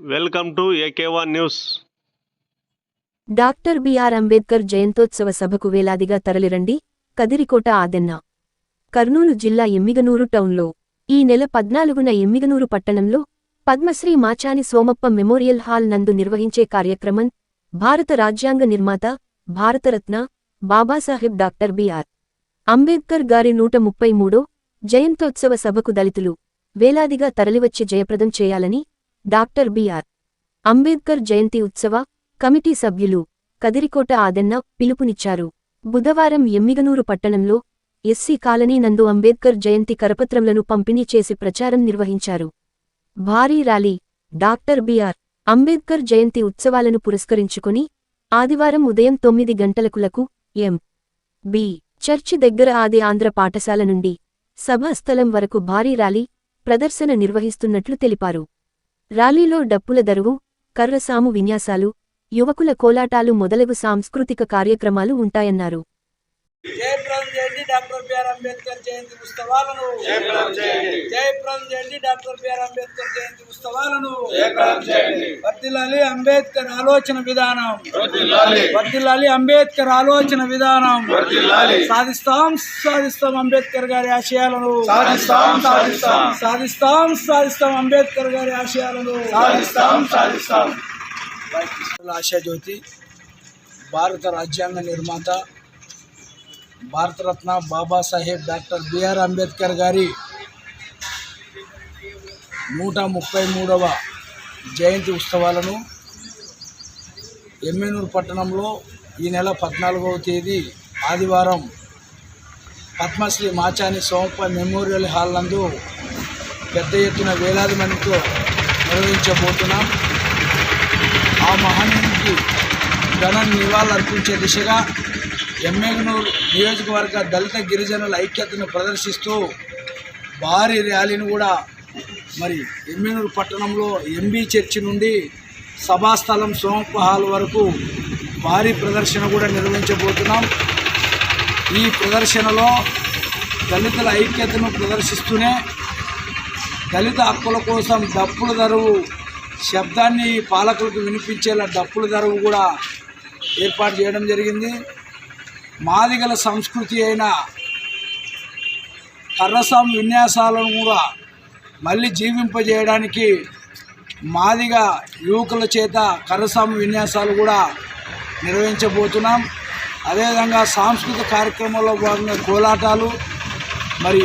Welcome to news. Doctor BR Ambedkar జయంతోత్సవ సభకు వేలాదిగా తరలిరండి కదిరికోట ఆదెన్న. కర్నూలు జిల్లా ఎమ్మిగనూరు టౌన్లో ఈ నెల పద్నాలుగున ఎమ్మిగనూరు పట్టణంలో పద్మశ్రీ మాచాని సోమప్ప మెమోరియల్ హాల్ నందు నిర్వహించే కార్యక్రమం భారత రాజ్యాంగ నిర్మాత Bharat Ratna Babasaheb doctor B R Ambedkar గారి నూట ముప్పై మూడో జయంతోత్సవ సభకు దళితులు వేలాదిగా తరలివచ్చి జయప్రదం చేయాలని డాక్టర్ బిఆర్ అంబేద్కర్ జయంతి ఉత్సవ కమిటీ సభ్యులు కదిరికోట ఆదన్న పిలుపునిచ్చారు. బుధవారం ఎమ్మిగనూరు పట్టణంలో ఎస్సీ కాలనీ నందు అంబేద్కర్ జయంతి కరపత్రంలను పంపిణీ చేసి ప్రచారం నిర్వహించారు. భారీ ర్యాలీ డాక్టర్ బిఆర్ అంబేద్కర్ జయంతి ఉత్సవాలను పురస్కరించుకుని ఆదివారం ఉదయం తొమ్మిది గంటలకులకు ఎం. బి. చర్చి దగ్గర ఆది ఆంధ్ర పాఠశాల నుండి సభాస్థలం వరకు భారీ ర్యాలీ ప్రదర్శన నిర్వహిస్తున్నట్లు తెలిపారు. ర్యాలీలో డప్పుల దరువు కర్రసాము విన్యాసాలు యువకుల కోలాటాలు మొదలగు సాంస్కృతిక కార్యక్రమాలు ఉంటాయన్నారు. జయప్రదం చేయండి డాక్టర్ బిఆర్ అంబేద్కర్ జయంతి ఉత్సవాలను. జయప్రదం చేయండి డాక్టర్ బిఆర్ అంబేద్కర్ జయంతి ఉత్సవాలను. వర్దిల్లాలి అంబేద్కర్ ఆలోచన విధానం. వర్దిల్లాలి. అంబేద్కర్ ఆలోచన విధానం. సాధిస్తాం సాధిస్తాం అంబేద్కర్ గారి ఆశయాలను. సాధిస్తాం, సాధిస్తాం. సాధిస్తాం సాధిస్తాం అంబేద్కర్ గారి ఆశయాలను. సాధిస్తాం సాధిస్తాం. ఆశాజ్యోతి భారత రాజ్యాంగ నిర్మాత Bharat Ratna Babasaheb doctor B R Ambedkar గారి నూట ముప్పై మూడవ జయంతి ఉత్సవాలను ఎమ్మెనూరు పట్టణంలో ఈ నెల పద్నాలుగవ తేదీ ఆదివారం పద్మశ్రీ మాచాని సోమప్ప మెమోరియల్ హాల్ నందు పెద్ద ఎత్తున వేలాది మందితో నిర్వహించబోతున్నాం. ఆ మహనీయునికి ఘన నివాళులర్పించే దిశగా ఎమ్మెగనూరు నియోజకవర్గ దళిత గిరిజనుల ఐక్యతను ప్రదర్శిస్తూ భారీ ర్యాలీని కూడా మరి ఎమ్మెనూరు పట్టణంలో ఎంబీ చర్చి నుండి సభాస్థలం సోమప్ప హాల్ వరకు భారీ ప్రదర్శన కూడా నిర్వహించబోతున్నాం. ఈ ప్రదర్శనలో దళితుల ఐక్యతను ప్రదర్శిస్తూనే దళిత హక్కుల కోసం డప్పుల ధరువు శబ్దాన్ని పాలకులకు వినిపించేలా డప్పుల ధరువు కూడా ఏర్పాటు చేయడం జరిగింది. మాదిగల సంస్కృతి అయిన కర్రస్వామి విన్యాసాలను కూడా మళ్ళీ జీవింపజేయడానికి మాదిగ యువకుల చేత కర్రస్వామి విన్యాసాలు కూడా నిర్వహించబోతున్నాం. అదేవిధంగా సాంస్కృతిక కార్యక్రమంలో భాగంగా కోలాటాలు మరి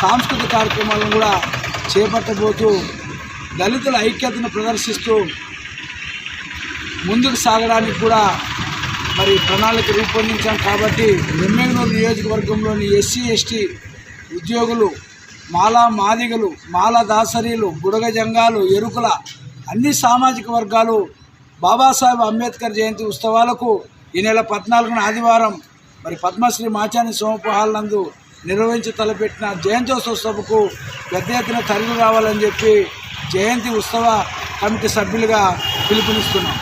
సాంస్కృతిక కార్యక్రమాలను కూడా చేపట్టబోతూ దళితుల ఐక్యతను ప్రదర్శిస్తూ ముందుకు సాగడానికి కూడా మరి ప్రణాళిక రూపొందించాం కాబట్టి ఎమ్మెగనూరు నియోజకవర్గంలోని ఎస్సీ ఎస్టీ ఉద్యోగులు మాలా మాదిగలు మాల దాసరీలు బుడగ జంగాలు ఎరుకుల అన్ని సామాజిక వర్గాలు బాబాసాహెబ్ అంబేద్కర్ జయంతి ఉత్సవాలకు ఈ నెల పద్నాలుగున ఆదివారం మరి పద్మశ్రీ మాచాని సోమపు నందు నిర్వహించి తలపెట్టిన జయంత్యోత్సవ సభకు పెద్ద ఎత్తున తరలి రావాలని చెప్పి జయంతి ఉత్సవ కమిటీ సభ్యులుగా పిలుపునిస్తున్నాం.